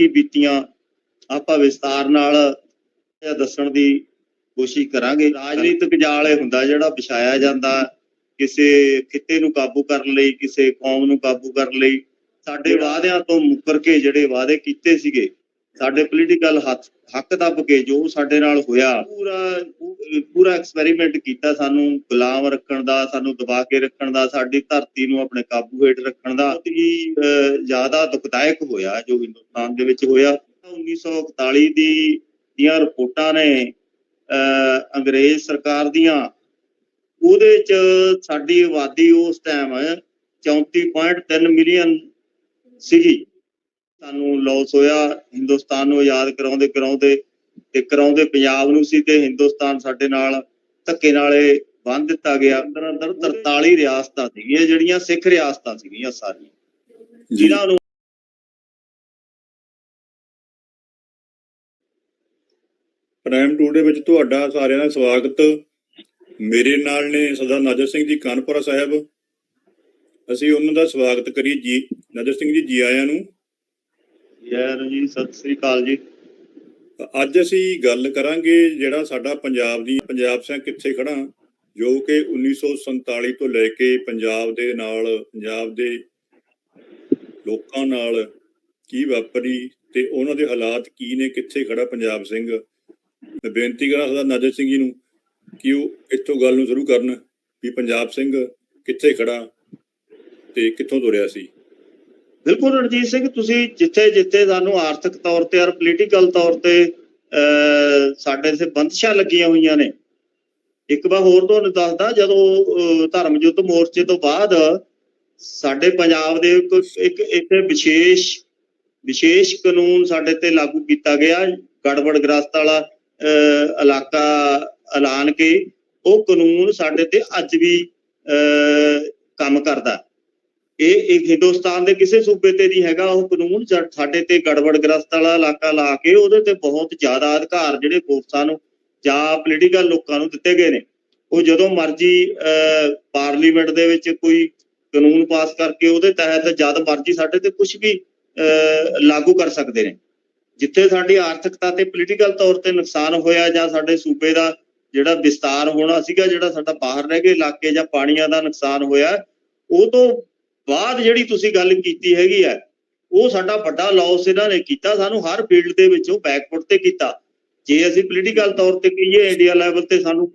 ਕੀ ਬੀਤੀਆਂ ਆਪਾਂ ਵਿਸਤਾਰ ਨਾਲ ਦੱਸਣ ਦੀ ਕੋਸ਼ਿਸ਼ ਕਰਾਂਗੇ। ਰਾਜਨੀਤਿਕ ਜਾਲ ਇਹ ਹੁੰਦਾ ਜਿਹੜਾ ਵਿਛਾਇਆ ਜਾਂਦਾ ਕਿਸੇ ਖਿੱਤੇ ਨੂੰ ਕਾਬੂ ਕਰਨ ਲਈ ਕਿਸੇ ਕੌਮ ਨੂੰ ਕਾਬੂ ਕਰਨ ਲਈ। ਸਾਡੇ ਵਾਅਦਿਆਂ ਤੋਂ ਮੁੱਕਰ ਕੇ ਜਿਹੜੇ ਵਾਅਦੇ ਕੀਤੇ ਸੀਗੇ ਸਾਡੇ ਪੋਲੀਟੀਕਲ ਹੱਕ ਦੱਬ ਕੇ ਜੋ ਸਾਡੇ ਨਾਲ ਹੋਇਆ ਪੂਰਾ ਪੂਰਾ ਐਕਸਪੈਰੀਮੈਂਟ ਕੀਤਾ ਸਾਨੂੰ ਗੁਲਾਮ ਰੱਖਣ ਦਾ ਸਾਨੂੰ ਦਬਾ ਕੇ ਰੱਖਣ ਦਾ ਸਾਡੀ ਧਰਤੀ ਨੂੰ ਆਪਣੇ ਕਾਬੂ ਹੇਠ ਰੱਖਣ ਦਾ ਬਹੁਤ ਹੀ ਜ਼ਿਆਦਾ ਦੁਖਦਾਇਕ ਹੋਇਆ ਜੋ ਹਿੰਦੁਸਤਾਨ ਦੇ ਵਿੱਚ ਹੋਇਆ। 1941 ਦੀ ਦੀਆਂ ਰਿਪੋਰਟਾਂ ਨੇ ਅਹ, ਅੰਗਰੇਜ਼ ਸਰਕਾਰ ਦੀਆਂ ਉਹਦੇ ਚ ਸਾਡੀ ਆਬਾਦੀ ਉਸ ਟਾਈਮ 34.3 ਮਿਲੀਅਨ ਸੀਗੀ। ਸਾਨੂੰ ਲਾਸ ਹੋਇਆ ਹਿੰਦੁਸਤਾਨ ਨੂੰ ਆਜ਼ਾਦ ਕਰਾਉਂਦੇ ਕਰਾਉਂਦੇ ਤੇ ਕਰਾਉਂਦੇ ਪੰਜਾਬ ਨੂੰ ਸੀ ਤੇ ਹਿੰਦੁਸਤਾਨ ਸਾਡੇ ਨਾਲ ਧੱਕੇ ਨਾਲੇ ਬੰਨ ਦਿੱਤਾ ਗਿਆ। ਅੰਦਰ ਅੰਦਰ 43 ਰਿਆਸਤਾਂ ਸੀਗੀਆਂ ਜਿਹੜੀਆਂ ਸਿੱਖ ਰਿਆਸਤਾਂ ਸੀਗੀਆਂ ਸਾਰੀਆਂ। ਜਿਨ੍ਹਾਂ ਨੂੰ ਪ੍ਰਾਈਮ ਟੂਡੇ ਵਿੱਚ ਤੁਹਾਡਾ ਸਾਰਿਆਂ ਦਾ ਸਵਾਗਤ। ਮੇਰੇ ਨਾਲ ਨੇ ਸਰਦਾਰ ਨਾਜਰ ਸਿੰਘ ਜੀ ਕਾਨਪੁਰਾ ਸਾਹਿਬ। ਅਸੀਂ ਉਹਨਾਂ ਦਾ ਸਵਾਗਤ ਕਰੀਏ ਜੀ। ਨਾਜਰ ਸਿੰਘ ਜੀ ਜੀ ਆਇਆਂ ਨੂੰ। ਯਾਰ ਜੀ, ਸਤਿ ਸ੍ਰੀ ਅਕਾਲ ਜੀ। ਅੱਜ ਅਸੀਂ ਗੱਲ ਕਰਾਂਗੇ ਜਿਹੜਾ ਸਾਡਾ ਪੰਜਾਬ ਦੀ, ਪੰਜਾਬ ਸਿੰਘ ਕਿੱਥੇ ਖੜਾ ਜੋ ਕਿ 1947 ਤੋਂ ਲੈ ਕੇ ਪੰਜਾਬ ਦੇ ਨਾਲ, ਪੰਜਾਬ ਦੇ ਲੋਕਾਂ ਨਾਲ ਕੀ ਵਾਪਰੀ ਤੇ ਉਹਨਾਂ ਦੇ ਹਾਲਾਤ ਕੀ ਨੇ, ਕਿੱਥੇ ਖੜਾ ਪੰਜਾਬ ਸਿੰਘ। ਮੈਂ ਬੇਨਤੀ ਕਰਾਂ ਸਰਦਾਰ ਨਾਜਰ ਸਿੰਘ ਜੀ ਨੂੰ ਕਿ ਉਹ ਇੱਥੋਂ ਗੱਲ ਨੂੰ ਸ਼ੁਰੂ ਕਰਨ ਵੀ ਪੰਜਾਬ ਸਿੰਘ ਕਿੱਥੇ ਖੜਾ ਤੇ ਕਿੱਥੋਂ ਤੁਰਿਆ ਸੀ। ਬਿਲਕੁਲ ਰਣਜੀਤ ਸਿੰਘ ਤੁਸੀਂ ਜਿੱਥੇ ਜਿੱਥੇ ਸਾਨੂੰ ਆਰਥਿਕ ਤੌਰ ਤੇ ਔਰ ਪੋਲੀਟੀਕਲ ਤੌਰ ਤੇ ਅਹ, ਸਾਡੇ ਤੇ ਬੰਦਸ਼ਾਂ ਲੱਗੀਆਂ ਹੋਈਆਂ ਨੇ। ਇੱਕ ਵਾਰ ਹੋਰ ਤੁਹਾਨੂੰ ਦੱਸਦਾ ਜਦੋਂ ਅਹ, ਧਰਮ ਯੁੱਧ ਮੋਰਚੇ ਤੋਂ ਬਾਅਦ ਸਾਡੇ ਪੰਜਾਬ ਦੇ ਇੱਕ ਇੱਥੇ ਵਿਸ਼ੇਸ਼ ਵਿਸ਼ੇਸ਼ ਕਾਨੂੰਨ ਸਾਡੇ ਤੇ ਲਾਗੂ ਕੀਤਾ ਗਿਆ। ਗੜਬੜ ਗ੍ਰਸਤ ਵਾਲਾ ਅਹ, ਇਲਾਕਾ ਐਲਾਨ ਕੇ ਉਹ ਕਾਨੂੰਨ ਸਾਡੇ ਤੇ ਅੱਜ ਵੀ ਅਹ, ਕੰਮ ਕਰਦਾ। ਇਹ ਇੱਕ ਹਿੰਦੁਸਤਾਨ ਦੇ ਕਿਸੇ ਸੂਬੇ ਤੇ ਨਹੀਂ ਹੈਗਾ ਉਹ ਕਾਨੂੰਨ ਸਾਡੇ ਤੇ ਗੜਬੜ ਗ੍ਰਸਤ ਵਾਲਾ ਇਲਾਕਾ ਲਾ ਕੇ ਉਹਦੇ ਤੇ ਬਹੁਤ ਜ਼ਿਆਦਾ ਅਧਿਕਾਰ ਜਿਹੜੇ ਫੋਰਸਾਂ ਨੂੰ ਜਾਂ ਪੋਲੀਟੀਕਲ ਲੋਕਾਂ ਨੂੰ ਦਿੱਤੇ ਗਏ ਨੇ। ਉਹ ਜਦੋਂ ਮਰਜ਼ੀ ਪਾਰਲੀਮੈਂਟ ਦੇ ਵਿੱਚ ਕੋਈ ਕਾਨੂੰਨ ਪਾਸ ਕਰਕੇ ਉਹਦੇ ਤਹਿਤ ਜਦ ਮਰਜ਼ੀ ਸਾਡੇ ਤੇ ਕੁਝ ਵੀ ਅਹ, ਲਾਗੂ ਕਰ ਸਕਦੇ ਨੇ। ਜਿੱਥੇ ਸਾਡੀ ਆਰਥਿਕਤਾ ਤੇ ਪੋਲੀਟੀਕਲ ਤੌਰ ਤੇ ਨੁਕਸਾਨ ਹੋਇਆ ਜਾਂ ਸਾਡੇ ਸੂਬੇ ਦਾ ਜਿਹੜਾ ਵਿਸਤਾਰ ਹੋਣਾ ਸੀਗਾ ਜਿਹੜਾ ਸਾਡਾ ਬਾਹਰ ਰਹਿ ਗਏ ਇਲਾਕੇ ਜਾਂ ਪਾਣੀਆਂ ਦਾ ਨੁਕਸਾਨ ਹੋਇਆ ਉਹ ਤੋਂ ਬਾਅਦ ਜਿਹੜੀ ਤੁਸੀਂ ਗੱਲ ਕੀਤੀ ਹੈਗੀ ਹੈ, ਉਹ ਸਾਡਾ ਵੱਡਾ ਲਾਸ ਇਹਨਾਂ ਨੇ ਕੀਤਾ, ਸਾਨੂੰ ਹਰ ਫੀਲਡ ਦੇ ਵਿੱਚੋਂ ਬੈਕਫੁੱਟ ਤੇ ਕੀਤਾ। ਜੇ ਅਸੀਂ ਪੋਲੀਟੀਕਲ ਤੌਰ ਤੇ ਕਹੀਏ ਇੰਡੀਆ ਲੈਵਲ ਤੇ ਸਾਨੂੰ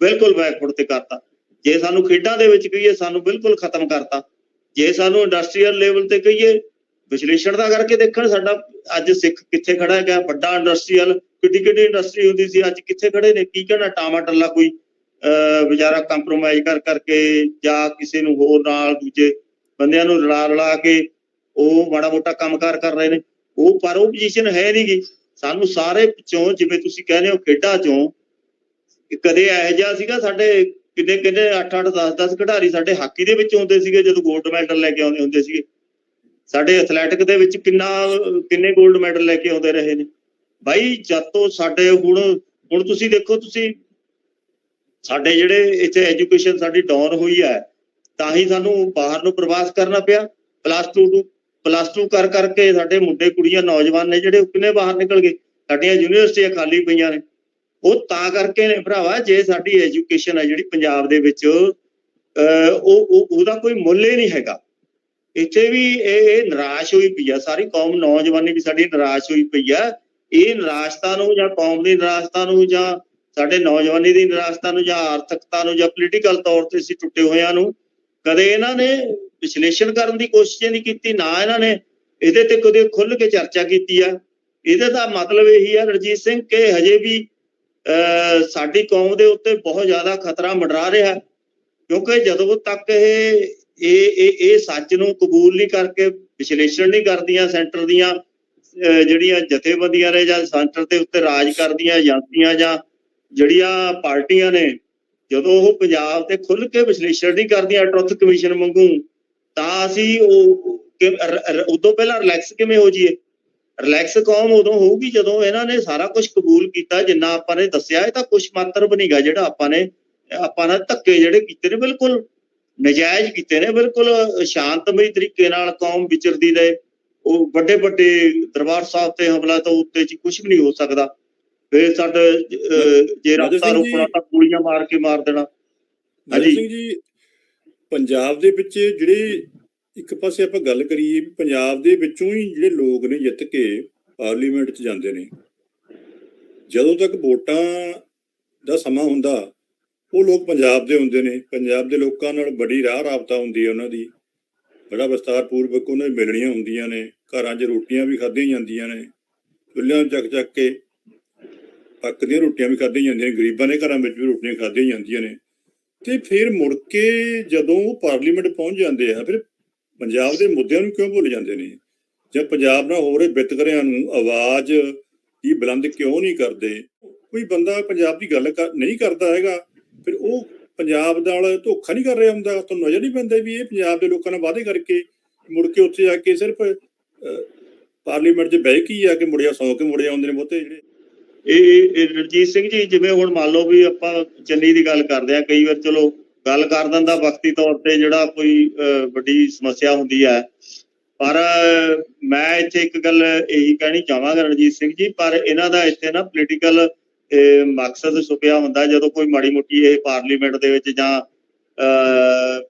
ਬਿਲਕੁਲ ਬੈਕਫੁੱਟ ਤੇ ਕਰਤਾ। ਜੇ ਸਾਨੂੰ ਖੇਡਾਂ ਦੇ ਵਿੱਚ ਕਹੀਏ, ਸਾਨੂੰ ਬਿਲਕੁਲ ਖਤਮ ਕਰਤਾ। ਜੇ ਸਾਨੂੰ ਇੰਡਸਟਰੀਅਲ ਲੈਵਲ ਤੇ ਕਹੀਏ, ਵਿਸ਼ਲੇਸ਼ਣ ਦਾ ਕਰਕੇ ਦੇਖਣ, ਸਾਡਾ ਅੱਜ ਸਿੱਖ ਕਿੱਥੇ ਖੜਾ ਹੈਗਾ? ਵੱਡਾ ਇੰਡਸਟਰੀਅਲ ਕਿੱਡੀ ਕਿੱਡੀ ਇੰਡਸਟਰੀ ਹੁੰਦੀ ਸੀ, ਅੱਜ ਕਿੱਥੇ ਖੜੇ ਨੇ? ਕੀ ਕਹਿਣਾ? ਟਾਮਾ ਟੱਲਾ ਕੋਈ, ਅਹ, ਵਿਚਾਰਾ ਕੰਪਰੋਮਾਈਜ਼ ਕਰ ਕਰਕੇ ਜਾਂ ਕਿਸੇ ਨੂੰ ਹੋਰ ਨਾਲ ਦੂਜੇ ਬੰਦਿਆਂ ਨੂੰ ਰਲਾ ਰਲਾ ਕੇ ਉਹ ਮਾੜਾ ਮੋਟਾ ਕੰਮਕਾਰ ਕਰ ਰਹੇ ਨੇ। ਉਹ ਪਰ ਉਹ ਪੋਜੀਸ਼ਨ ਹੈ ਨਹੀਂ ਸਾਨੂੰ ਸਾਰੇ ਚੋਂ ਜਿਵੇਂ ਤੁਸੀਂ ਕਹਿੰਦੇ ਹੋ ਖੇਡਾਂ ਚੋਂ ਕਦੇ ਇਹੋ ਜਿਹਾ ਸੀਗਾ ਸਾਡੇ ਕਿੰਨੇ ਕਿੰਨੇ 8 8 10 10 ਖਿਡਾਰੀ ਸਾਡੇ ਹਾਕੀ ਦੇ ਵਿੱਚ ਹੁੰਦੇ ਸੀਗੇ ਜਦੋਂ 골ਡ ਮੈਡਲ ਲੈ ਕੇ ਆਉਂਦੇ ਹੁੰਦੇ ਸੀਗੇ। ਸਾਡੇ ਐਥਲੈਟਿਕ ਦੇ ਵਿੱਚ ਕਿੰਨਾ, ਕਿੰਨੇ 골ਡ ਮੈਡਲ ਲੈ ਕੇ ਆਉਂਦੇ ਰਹੇ ਨੇ। ਬਾਈ, ਜਦ ਤੋਂ ਸਾਡੇ ਹੁਣ ਹੁਣ ਤੁਸੀਂ ਦੇਖੋ ਤੁਸੀਂ, ਸਾਡੇ ਜਿਹੜੇ ਇੱਥੇ ਐਜੂਕੇਸ਼ਨ ਸਾਡੀ ਡਾਊਨ ਹੋਈ ਹੈ ਤਾਂ ਹੀ ਸਾਨੂੰ ਬਾਹਰ ਨੂੰ ਪ੍ਰਵਾਸ ਕਰਨਾ ਪਿਆ। ਪਲੱਸ 2 ਤੋਂ ਪਲੱਸ 2 ਕਰ ਕਰਕੇ ਸਾਡੇ ਮੁੰਡੇ, ਕੁੜੀਆਂ, ਨੌਜਵਾਨ ਨੇ ਜਿਹੜੇ ਕਿੰਨੇ ਬਾਹਰ ਨਿਕਲ ਗਏ? ਸਾਡੀਆਂ ਯੂਨੀਵਰਸਿਟੀਆਂ ਖਾਲੀ ਪਈਆਂ ਨੇ। ਉਹ ਤਾਂ ਕਰਕੇ ਨੇ ਭਰਾਵਾ, ਜੇ ਸਾਡੀ ਐਜੂਕੇਸ਼ਨ ਹੈ ਜਿਹੜੀ ਪੰਜਾਬ ਦੇ ਵਿੱਚ ਉਹ- ਉਹਦਾ ਕੋਈ ਮੁੱਲ ਹੀ ਨਹੀਂ ਹੈਗਾ। ਇੱਥੇ ਵੀ ਇਹ ਇਹ ਨਿਰਾਸ਼ ਹੋਈ ਪਈ ਆ। ਸਾਰੀ ਕੌਮ ਨੌਜਵਾਨੀ ਵੀ ਸਾਡੀ ਨਿਰਾਸ਼ ਹੋਈ ਪਈ ਆ। ਇਹ ਨਿਰਾਸ਼ਤਾ ਨੂੰ ਜਾਂ ਕੌਮ ਦੀ ਨਿਰਾਸ਼ਤਾ ਨੂੰ ਜਾਂ ਸਾਡੇ ਨੌਜਵਾਨੀ ਦੀ ਨਿਰਾਸ਼ਤਾ ਨੂੰ ਜਾਂ ਆਰਥਿਕਤਾ ਨੂੰ ਜਾਂ ਪੋਲੀਟੀਕਲ ਤੌਰ ਤੇ ਅਸੀਂ ਟੁੱਟੇ ਹੋਇਆਂ ਨੂੰ ਕਦੇ ਇਹਨਾਂ ਨੇ ਵਿਸ਼ਲੇਸ਼ਣ ਕਰਨ ਦੀ ਕੋਸ਼ਿਸ਼ ਨਹੀਂ ਕੀਤੀ ਨਾ ਇਹਨਾਂ ਨੇ ਇਹਦੇ ਤੇ ਕਦੇ ਖੁੱਲ ਕੇ ਚਰਚਾ ਕੀਤੀ ਆ। ਇਹਦੇ ਦਾ ਮਤਲਬ ਇਹੀ ਆ ਰਣਜੀਤ ਸਿੰਘ ਕਿ ਹਜੇ ਵੀ ਸਾਡੀ ਕੌਮ ਦੇ ਉੱਤੇ ਬਹੁਤ ਜ਼ਿਆਦਾ ਖਤਰਾ ਮੰਡਰਾ ਰਿਹਾ। ਕਿਉਂਕਿ ਜਦੋਂ ਤੱਕ ਇਹ ਇਹ ਇਹ ਇਹ ਸੱਚ ਨੂੰ ਕਬੂਲ ਨਹੀਂ ਕਰਕੇ ਵਿਸ਼ਲੇਸ਼ਣ ਨਹੀਂ ਕਰਦੀਆਂ ਸੈਂਟਰ ਦੀਆਂ ਅਹ, ਜਿਹੜੀਆਂ ਜਥੇਬੰਦੀਆਂ ਨੇ ਜਾਂ ਸੈਂਟਰ ਦੇ ਉੱਤੇ ਰਾਜ ਕਰਦੀਆਂ ਏਜੰਸੀਆਂ ਜਾਂ ਜਿਹੜੀਆਂ ਪਾਰਟੀਆਂ ਨੇ ਜਦੋਂ ਉਹ ਪੰਜਾਬ ਤੇ ਖੁੱਲ ਕੇ ਵਿਸ਼ਲੇਸ਼ਣ ਨਹੀਂ ਕਰਦੀਆਂ ਟਰੁੱਥ ਕਮਿਸ਼ਨ ਵਾਂਗੂ, ਤਾਂ ਅਸੀਂ ਉਹ ਉਦੋਂ ਪਹਿਲਾਂ ਰਿਲੈਕਸ ਕਿਵੇਂ ਹੋ ਜਾਈਏ? ਰਿਲੈਕਸ ਕੌਮ ਉਦੋਂ ਹੋਊਗੀ ਜਦੋਂ ਇਹਨਾਂ ਨੇ ਸਾਰਾ ਕੁਝ ਕਬੂਲ ਕੀਤਾ, ਜਿੰਨਾ ਆਪਾਂ ਨੇ ਦੱਸਿਆ ਇਹ ਤਾਂ ਕੁਝ ਮਾਤਰ ਬਣੀਗਾ ਜਿਹੜਾ ਆਪਾਂ ਨੇ ਆਪਾਂ ਨੇ ਧੱਕੇ ਜਿਹੜੇ ਕੀਤੇ ਨੇ ਬਿਲਕੁਲ, ਨਜਾਇਜ਼ ਕੀਤੇ ਨੇ, ਬਿਲਕੁਲ ਸ਼ਾਂਤਮਈ ਤਰੀਕੇ ਨਾਲ ਕੌਮ ਵਿਚਰਦੀ ਰਹੇ। ਉਹ ਵੱਡੇ ਵੱਡੇ ਦਰਬਾਰ ਸਾਹਿਬ ਤੇ ਹਮਲਾ ਤਾਂ ਉੱਤੇ ਚ ਕੁਝ ਵੀ ਨਹੀਂ ਹੋ ਸਕਦਾ। ਫੇਰ ਸਾਡੇ ਜੇ ਜੀ- ਉੱਪਰ ਤਾਂ ਗੋਲੀਆਂ ਮਾਰ ਕੇ ਮਾਰ ਦੇਣਾ। ਹਾਂਜੀ। ਸਿੰਘ ਜੀ ਪੰਜਾਬ ਦੇ ਵਿੱਚ ਜਿਹੜੇ ਇੱਕ ਪਾਸੇ ਆਪਾਂ ਗੱਲ ਕਰੀਏ ਪੰਜਾਬ ਦੇ ਵਿੱਚੋਂ ਹੀ ਜਿਹੜੇ ਲੋਕ ਨੇ ਜਿੱਤ ਕੇ ਪਾਰਲੀਮੈਂਟ 'ਚ ਜਾਂਦੇ ਨੇ ਜਦੋਂ ਤੱਕ ਵੋਟਾਂ ਦਾ ਸਮਾਂ ਹੁੰਦਾ ਉਹ ਲੋਕ ਪੰਜਾਬ ਦੇ ਹੁੰਦੇ ਨੇ। ਪੰਜਾਬ ਦੇ ਲੋਕਾਂ ਨਾਲ ਬੜੀ ਰਾਹ ਰਾਬਤਾ ਹੁੰਦੀ ਹੈ ਉਹਨਾਂ ਦੀ। ਬੜਾ ਵਿਸਤਾਰ ਪੂਰਵਕ ਉਹਨਾਂ ਦੀ ਮਿਲਣੀਆਂ ਹੁੰਦੀਆਂ ਨੇ। ਘਰਾਂ 'ਚ ਰੋਟੀਆਂ ਵੀ ਖਾਧੀਆਂ ਜਾਂਦੀਆਂ ਨੇ। ਚੁੱਲ੍ਹਿਆਂ ਨੂੰ ਚੱਕ ਚੱਕ ਕੇ ਪੱਕਦੀਆਂ ਰੋਟੀਆਂ ਵੀ ਖਾਧੀਆਂ ਜਾਂਦੀਆਂ ਨੇ, ਗਰੀਬਾਂ ਦੇ ਘਰਾਂ ਵਿੱਚ ਵੀ ਰੋਟੀਆਂ ਖਾਧੀਆਂ ਜਾਂਦੀਆਂ ਨੇ। ਤੇ ਫਿਰ ਮੁੜ ਕੇ ਜਦੋਂ ਉਹ ਪਾਰਲੀਮੈਂਟ ਪਹੁੰਚ ਜਾਂਦੇ ਆ, ਫਿਰ ਪੰਜਾਬ ਦੇ ਮੁੱਦਿਆਂ ਨੂੰ ਕਿਉਂ ਭੁੱਲ ਜਾਂਦੇ ਨੇ? ਜਾਂ ਪੰਜਾਬ ਨਾਲ ਹੋ ਰਹੇ ਵਿਤਕਰਿਆਂ ਨੂੰ ਆਵਾਜ਼ ਹੀ ਬੁਲੰਦ ਕਿਉਂ ਨਹੀਂ ਕਰਦੇ? ਕੋਈ ਬੰਦਾ ਪੰਜਾਬ ਦੀ ਗੱਲ ਨਹੀਂ ਕਰਦਾ ਹੈਗਾ, ਫਿਰ ਉਹ ਪੰਜਾਬ ਨਾਲ ਧੋਖਾ ਨਹੀਂ ਕਰ ਰਿਹਾ ਹੁੰਦਾ? ਤੁਹਾਨੂੰ ਨਜ਼ਰ ਨਹੀਂ ਪੈਂਦਾ ਵੀ ਇਹ ਪੰਜਾਬ ਦੇ ਲੋਕਾਂ ਨਾਲ ਵਾਅਦੇ ਕਰਕੇ ਮੁੜ ਕੇ ਉੱਥੇ ਜਾ ਕੇ ਸਿਰਫ ਪਾਰਲੀਮੈਂਟ 'ਚ ਬਹਿ ਕੇ ਹੀ ਆ ਕੇ ਮੁੜਿਆ, ਸੌ ਕੇ ਮੁੜੇ ਆਉਂਦੇ ਨੇ ਬਹੁਤੇ ਜਿਹੜੇ। ਇਹ ਇਹ ਰਣਜੀਤ ਸਿੰਘ ਜੀ, ਜਿਵੇਂ ਹੁਣ ਮੰਨ ਲਓ ਵੀ ਆਪਾਂ ਚੰਨੀ ਦੀ ਗੱਲ ਕਰਦੇ ਆ ਕਈ ਵਾਰ ਚਲੋ ਗੱਲ ਕਰ ਦਿੰਦਾ ਵਕਤੀ ਤੌਰ ਤੇ ਜਿਹੜਾ ਕੋਈ ਵੱਡੀ ਸਮੱਸਿਆ ਹੁੰਦੀ ਹੈ। ਪਰ ਮੈਂ ਇੱਥੇ ਇੱਕ ਗੱਲ ਇਹੀ ਕਹਿਣੀ ਚਾਹਾਂਗਾ ਰਣਜੀਤ ਸਿੰਘ ਜੀ, ਪਰ ਇਹਨਾਂ ਦਾ ਇੱਥੇ ਨਾ ਪੋਲੀਟੀਕਲ ਮਕਸਦ ਛੁਪਿਆ ਹੁੰਦਾ ਜਦੋਂ ਕੋਈ ਮਾੜੀ ਮੋਟੀ ਇਹ ਪਾਰਲੀਮੈਂਟ ਦੇ ਵਿੱਚ ਜਾਂ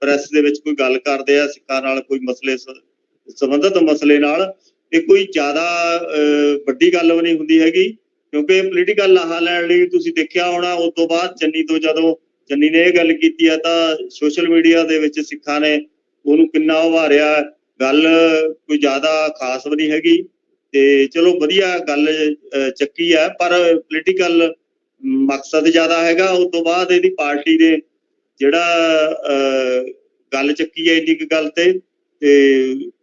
ਪ੍ਰੈਸ ਦੇ ਵਿੱਚ ਕੋਈ ਗੱਲ ਕਰਦੇ ਆ, ਸਿੱਖਾਂ ਨਾਲ ਕੋਈ ਮਸਲੇ ਸੰਬੰਧਤ ਮਸਲੇ ਨਾਲ ਇਹ ਕੋਈ ਜ਼ਿਆਦਾ ਵੱਡੀ ਗੱਲ ਨਹੀਂ ਹੁੰਦੀ ਹੈਗੀ। ਕਿਉਂਕਿ ਪੋਲੀਟੀਕਲ ਲਾਹਾ ਲੈਣ ਲਈ ਤੁਸੀਂ ਦੇਖਿਆ ਹੋਣਾ ਉਸ ਤੋਂ ਬਾਅਦ ਚੰਨੀ ਤੋਂ ਜਦੋਂ ਚੰਨੀ ਨੇ ਇਹ ਗੱਲ ਕੀਤੀ ਆ ਤਾਂ ਸੋਸ਼ਲ ਮੀਡੀਆ ਦੇ ਵਿੱਚ ਸਿੱਖਾਂ ਨੇ ਉਹਨੂੰ ਕਿੰਨਾ ਉਭਾਰਿਆ। ਗੱਲ ਕੋਈ ਜ਼ਿਆਦਾ ਖਾਸ ਵੀ ਨਹੀਂ ਹੈਗੀ। ਤੇ ਚਲੋ ਵਧੀਆ ਗੱਲ ਚੱਕੀ ਹੈ ਪਰ ਪੋਲੀਟੀਕਲ ਮਕਸਦ ਜ਼ਿਆਦਾ ਹੈਗਾ। ਉਸ ਤੋਂ ਬਾਅਦ ਇਹਦੀ ਪਾਰਟੀ ਦੇ ਜਿਹੜਾ ਅਹ, ਗੱਲ ਚੱਕੀ ਹੈ ਇੰਨੀ ਕੁ ਗੱਲ ਤੇ ਤੇ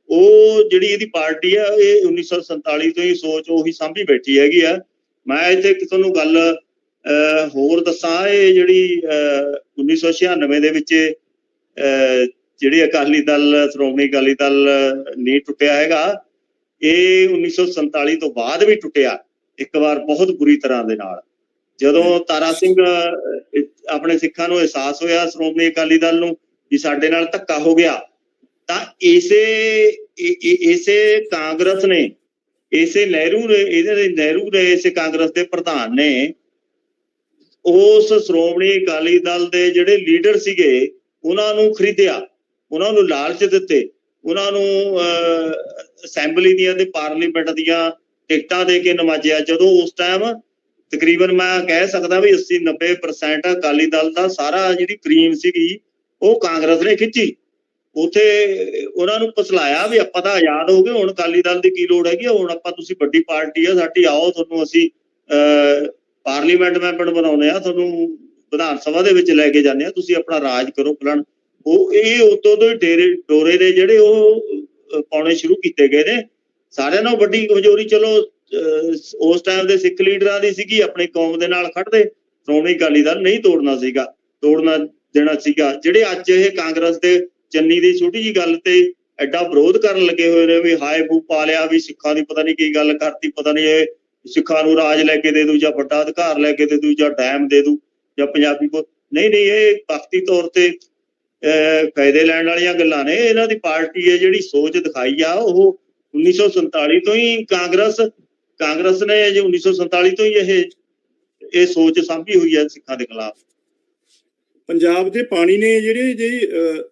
ਉਹ ਜਿਹੜੀ ਇਹਦੀ ਪਾਰਟੀ ਆ ਇਹ 1947 ਤੋਂ ਹੀ ਸੋਚ ਉਹੀ ਸਾਂਭੀ ਬੈਠੀ ਹੈਗੀ ਆ। ਮੈਂ ਇੱਥੇ ਤੁਹਾਨੂੰ ਗੱਲ ਅਹ, ਹੋਰ ਦੱਸਾਂ ਇਹ ਜਿਹੜੀ ਅਹ, 1996 ਦੇ ਵਿੱਚ ਅਹ, ਜਿਹੜੀ ਅਕਾਲੀ ਦਲ ਸ਼੍ਰੋਮਣੀ ਅਕਾਲੀ ਦਲ ਨਹੀਂ ਟੁੱਟਿਆ ਹੈਗਾ ਇਹ 1947 ਤੋਂ ਬਾਅਦ ਵੀ ਟੁੱਟਿਆ ਇੱਕ ਵਾਰ ਬਹੁਤ ਬੁਰੀ ਤਰ੍ਹਾਂ ਦੇ ਨਾਲ। ਜਦੋਂ ਤਾਰਾ ਸਿੰਘ ਆਪਣੇ ਸਿੱਖਾਂ ਨੂੰ ਅਹਿਸਾਸ ਹੋਇਆ ਸ਼੍ਰੋਮਣੀ ਅਕਾਲੀ ਦਲ ਨੂੰ ਵੀ ਸਾਡੇ ਨਾਲ ਧੱਕਾ ਹੋ ਗਿਆ ਤਾਂ ਇਸੇ ਇਸੇ ਕਾਂਗਰਸ ਨੇ ਇਸੇ ਨਹਿਰੂ ਨੇ ਇਹਦੇ ਦੇ ਨਹਿਰੂ ਨੇ ਇਸੇ ਕਾਂਗਰਸ ਦੇ ਪ੍ਰਧਾਨ ਨੇ ਉਸ ਸ਼੍ਰੋਮਣੀ ਅਕਾਲੀ ਦਲ ਦੇ ਜਿਹੜੇ ਲੀਡਰ ਸੀਗੇ ਉਹਨਾਂ ਨੂੰ ਖਰੀਦਿਆ ਉਹਨਾਂ ਨੂੰ ਲਾਲਚ ਦਿੱਤੇ ਉਹਨਾਂ ਨੂੰ ਅਹ, ਅਸੈਂਬਲੀ ਦੀਆਂ ਤੇ ਪਾਰਲੀਮੈਂਟ ਦੀਆਂ ਟਿਕਟਾਂ ਦੇ ਕੇ ਨਵਾਜਿਆ। ਜਦੋਂ ਉਸ ਟਾਈਮ ਤਕਰੀਬਨ ਮੈਂ ਕਹਿ ਸਕਦਾ ਵੀ 80 90% ਅਕਾਲੀ ਦਲ ਦਾ ਸਾਰਾ ਜਿਹੜੀ ਕਰੀਮ ਸੀਗੀ ਉਹ ਕਾਂਗਰਸ ਨੇ ਖਿੱਚੀ। ਉਥੇ ਉਹਨਾਂ ਨੂੰ ਪਸਲਾਇਆ ਵੀ ਆਪਾਂ ਤਾਂ ਆਜ਼ਾਦ ਹੋ ਗਏ, ਹੁਣ ਅਕਾਲੀ ਦਲ ਦੀ ਕੀ ਲੋੜ ਹੈਗੀ ਹੁਣ ਆਪਾਂ ਤੁਸੀਂ ਵੱਡੀ ਪਾਰਟੀ ਆ, ਸਾਡੀ ਆਓ, ਤੁਹਾਨੂੰ ਅਸੀਂ ਪਾਰਲੀਮੈਂਟ ਮੈਂਬਰ ਬਣਾਉਨੇ ਆ, ਤੁਹਾਨੂੰ ਵਿਧਾਨ ਸਭਾ ਦੇ ਵਿੱਚ ਲੈ ਕੇ ਜਾਂਦੇ ਆ, ਤੁਸੀਂ ਆਪਣਾ ਰਾਜ ਕਰੋ ਪਲਣ ਉਹ ਇਹ ਉਦੋਂ ਤੋਂ ਹੀ ਡੇਰੇ, ਡੋਰੇ ਦੇ ਜਿਹੜੇ ਉਹ ਪਾਉਣੇ ਸ਼ੁਰੂ ਕੀਤੇ ਗਏ ਨੇ। ਸਾਰਿਆਂ ਨਾਲੋਂ ਵੱਡੀ ਕਮਜ਼ੋਰੀ ਚਲੋ ਉਸ ਟਾਈਮ ਦੇ ਸਿੱਖ ਲੀਡਰਾਂ ਦੀ ਸੀਗੀ, ਆਪਣੇ ਕੌਮ ਦੇ ਨਾਲ ਖੜਦੇ ਸ਼੍ਰੋਮਣੀ ਅਕਾਲੀ ਦਲ ਨਹੀਂ ਤੋੜਨਾ ਸੀਗਾ, ਤੋੜਨਾ ਦੇਣਾ ਸੀਗਾ। ਜਿਹੜੇ ਅੱਜ ਇਹ ਕਾਂਗਰਸ ਦੇ ਚੰਨੀ ਦੀ ਛੋਟੀ ਜੀ ਗੱਲ ਤੇ ਐਡਾ ਵਿਰੋਧ ਕਰਨ ਲੱਗੇ ਹੋਏ ਨੇ ਵੀ ਹਾਏ ਬੂ ਪਾ ਲਿਆ ਵੀ ਸਿੱਖਾਂ ਦੀ ਪਤਾ ਨਹੀਂ ਕੀ ਗੱਲ ਕਰਤੀ ਪਤਾ ਨਹੀਂ ਇਹ ਸਿੱਖਾਂ ਨੂੰ ਰਾਜ ਲੈ ਕੇ ਦੇ ਦੂ ਜਾਂ ਵੱਡਾ ਅਧਿਕਾਰ ਲੈ ਕੇ ਦੇ ਦੂ ਜਾਂ ਡੈਮ ਦੇ ਦੂ ਜਾਂ ਪੰਜਾਬੀ ਕੋ ਨਹੀਂ ਨਹੀਂ ਇਹ ਵਕਤੀ ਤੌਰ ਤੇ ਅਹ, ਫਾਇਦੇ ਲੈਣ ਵਾਲੀਆਂ ਗੱਲਾਂ ਨੇ। ਇਹਨਾਂ ਦੀ ਪਾਰਟੀ ਹੈ ਜਿਹੜੀ ਸੋਚ ਦਿਖਾਈ ਆ ਉਹ 1947 ਤੋਂ ਹੀ ਕਾਂਗਰਸ ਕਾਂਗਰਸ ਨੇ ਜੇ 1947 ਤੋਂ ਹੀ ਇਹ ਇਹ ਸੋਚ ਸਾਂਭੀ ਹੋਈ ਹੈ ਸਿੱਖਾਂ ਦੇ ਖਿਲਾਫ। ਪੰਜਾਬ ਦੇ ਪਾਣੀ ਨੇ ਜਿਹੜੇ ਜੇ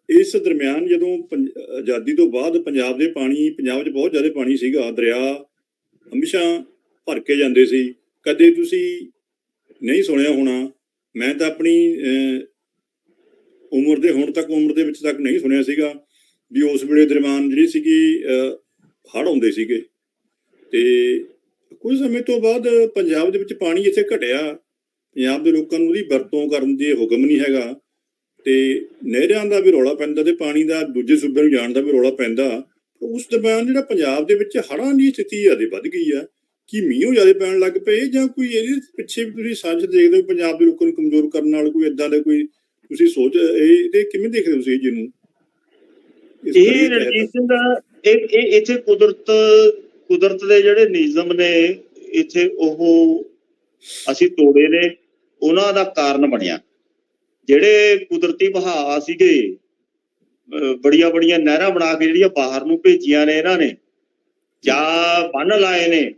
ਇਸ ਦਰਮਿਆਨ ਜਦੋਂ ਪੰਜ- ਆਜ਼ਾਦੀ ਤੋਂ ਬਾਅਦ ਪੰਜਾਬ ਦੇ ਪਾਣੀ, ਪੰਜਾਬ 'ਚ ਬਹੁਤ ਜ਼ਿਆਦਾ ਪਾਣੀ ਸੀਗਾ, ਦਰਿਆ ਹਮੇਸ਼ਾ ਭਰ ਕੇ ਜਾਂਦੇ ਸੀ। ਕਦੇ ਤੁਸੀਂ ਨਹੀਂ ਸੁਣਿਆ ਹੋਣਾ, ਮੈਂ ਤਾਂ ਆਪਣੀ ਉਮਰ ਦੇ ਹੁਣ ਤੱਕ, ਉਮਰ ਦੇ ਵਿੱਚ ਤੱਕ ਨਹੀਂ ਸੁਣਿਆ ਸੀਗਾ ਵੀ ਉਸ ਵੇਲੇ ਦਰਮਿਆਨ ਜਿਹੜੀ ਸੀਗੀ ਹੜ ਆਉਂਦੇ ਸੀਗੇ। ਤੇ ਕੁਝ ਸਮੇਂ ਤੋਂ ਬਾਅਦ ਪੰਜਾਬ ਦੇ ਵਿੱਚ ਪਾਣੀ ਇੱਥੇ ਘਟਿਆ। ਪੰਜਾਬ ਦੇ ਲੋਕਾਂ ਨੂੰ ਉਹਦੀ ਵਰਤੋਂ ਕਰਨ ਦੀ ਹੁਕਮ ਨਹੀਂ ਹੈਗਾ ਤੇ ਨਹਿਰਾਂ ਦਾ ਵੀ ਰੌਲਾ ਪੈਂਦਾ ਤੇ ਪਾਣੀ ਦਾ ਦੂਜੇ ਸੂਬਿਆਂ ਨੂੰ ਜਾਣ ਦਾ ਵੀ ਰੌਲਾ ਪੈਂਦਾ ਉਸ ਦਰਮਿਆਨ ਜਿਹੜਾ ਪੰਜਾਬ ਦੇ ਵਿੱਚ ਹੜ੍ਹਾਂ ਦੀ ਸਥਿਤੀ ਜ਼ਿਆਦਾ ਵੱਧ ਗਈ ਆ ਕੀ ਮੀਂਹੋਂ ਜ਼ਿਆਦਾ ਪੈਣ ਲੱਗ ਪਏ ਜਾਂ ਕੋਈ ਇਹਦੇ ਪਿੱਛੇ ਵੀ ਤੁਸੀਂ ਸਾਜ਼ਿਸ਼ ਦੇਖਦੇ ਹੋ ਪੰਜਾਬ ਦੇ ਲੋਕਾਂ ਨੂੰ ਕਮਜ਼ੋਰ ਕਰਨ ਨਾਲ ਕੋਈ ਇਦਾਂ ਦਾ ਕੋਈ ਤੁਸੀਂ ਸੋਚ ਇਹ ਇਹਦੇ ਕਿਵੇਂ ਦੇਖਦੇ ਹੋ ਤੁਸੀਂ ਜਿਹਨੂੰ ਇਹ? ਰਣਜੀਤ ਸਿੰਘ ਦਾ ਇਹ ਇਹ ਇੱਥੇ ਕੁਦਰਤ ਕੁਦਰਤ ਦੇ ਜਿਹੜੇ ਨਿਯਮ ਨੇ ਇੱਥੇ ਉਹ ਅਸੀਂ ਤੋੜੇ ਨੇ ਉਹਨਾਂ ਦਾ ਕਾਰਨ ਬਣਿਆ। ਜਿਹੜੇ ਕੁਦਰਤੀ ਵਹਾਅ ਸੀਗੇ ਬੜੀਆਂ ਬੜੀਆਂ ਨਹਿਰਾਂ ਬਣਾ ਕੇ ਜਿਹੜੀਆਂ ਬਾਹਰ ਨੂੰ ਭੇਜੀਆਂ ਨੇ ਇਹਨਾਂ ਨੇ ਜਾਂ ਬੰਨ ਲਾਏ ਨੇ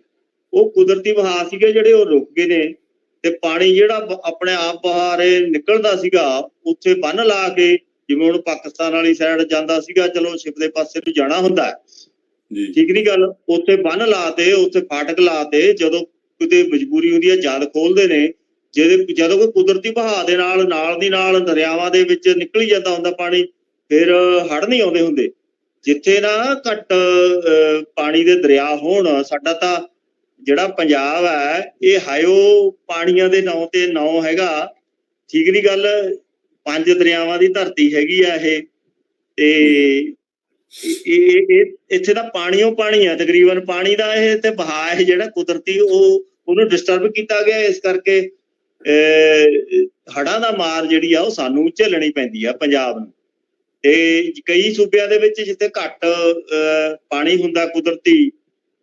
ਉਹ ਕੁਦਰਤੀ ਵਹਾਅ ਸੀਗੇ ਜਿਹੜੇ ਉਹ ਰੁਕ ਗਏ ਨੇ ਤੇ ਪਾਣੀ ਜਿਹੜਾ ਆਪਣੇ ਆਪ ਬਹਾਰੇ ਨਿਕਲਦਾ ਸੀਗਾ ਉੱਥੇ ਬੰਨ ਲਾ ਕੇ ਜਿਵੇਂ ਹੁਣ ਪਾਕਿਸਤਾਨ ਵਾਲੀ ਸਾਈਡ ਜਾਂਦਾ ਸੀਗਾ ਚਲੋ ਸ਼ਿਪ ਦੇ ਪਾਸੇ ਨੂੰ ਜਾਣਾ ਹੁੰਦਾ। ਜੀ। ਠੀਕ ਨਹੀਂ ਗੱਲ? ਉੱਥੇ ਬੰਨ ਲਾਤੇ ਉੱਥੇ ਫਾਟਕ ਲਾਤੇ ਜਦੋਂ ਕਿਤੇ ਮਜਬੂਰੀ ਹੁੰਦੀ ਹੈ ਜਦ ਖੋਲਦੇ ਨੇ ਜਿਹਦੇ ਜਦੋਂ ਕੋਈ ਕੁਦਰਤੀ ਬਹਾਅ ਦੇ ਨਾਲ ਨਾਲ ਦੀ ਨਾਲ ਦਰਿਆਵਾਂ ਦੇ ਵਿੱਚ ਨਿਕਲੀ ਜਾਂਦਾ ਹੁੰਦਾ ਪਾਣੀ, ਫਿਰ ਹੜ ਨਹੀਂ ਆਉਂਦੇ ਹੁੰਦੇ। ਜਿੱਥੇ ਨਾ ਘੱਟ ਪਾਣੀ ਦੇ ਦਰਿਆ ਹੋਣ, ਸਾਡਾ ਤਾਂ ਜਿਹੜਾ ਪੰਜਾਬ ਹੈ, ਇਹ ਹਾਇਓ ਪਾਣੀਆਂ ਦੇ ਨਾਂ ਤੇ ਨਾਂ ਹੈਗਾ। ਠੀਕ ਨਹੀਂ ਗੱਲ? ਪੰਜ ਦਰਿਆਵਾਂ ਦੀ ਧਰਤੀ ਹੈਗੀ ਆ ਇਹ। ਤੇ ਇਹ, ਇਹ- ਇਹ ਇੱਥੇ ਤਾਂ ਪਾਣੀਓ ਪਾਣੀ ਹੈ ਤਕਰੀਬਨ ਪਾਣੀ ਦਾ ਇਹ ਤੇ ਬਹਾਅ ਹੈ ਜਿਹੜਾ ਕੁਦਰਤੀ, ਉਹ, ਉਹਨੂੰ ਡਿਸਟਰਬ ਕੀਤਾ ਗਿਆ ਇਸ ਕਰਕੇ। ਹੜਾਂ ਦਾ ਮਾਰ ਜਿਹੜੀ ਆ ਉਹ ਸਾਨੂੰ ਝੱਲਣੀ ਪੈਂਦੀ ਆ ਪੰਜਾਬ ਨੂੰ। ਤੇ ਕਈ ਸੂਬਿਆਂ ਦੇ ਵਿੱਚ ਜਿੱਥੇ ਘੱਟ ਪਾਣੀ ਹੁੰਦਾ ਕੁਦਰਤੀ,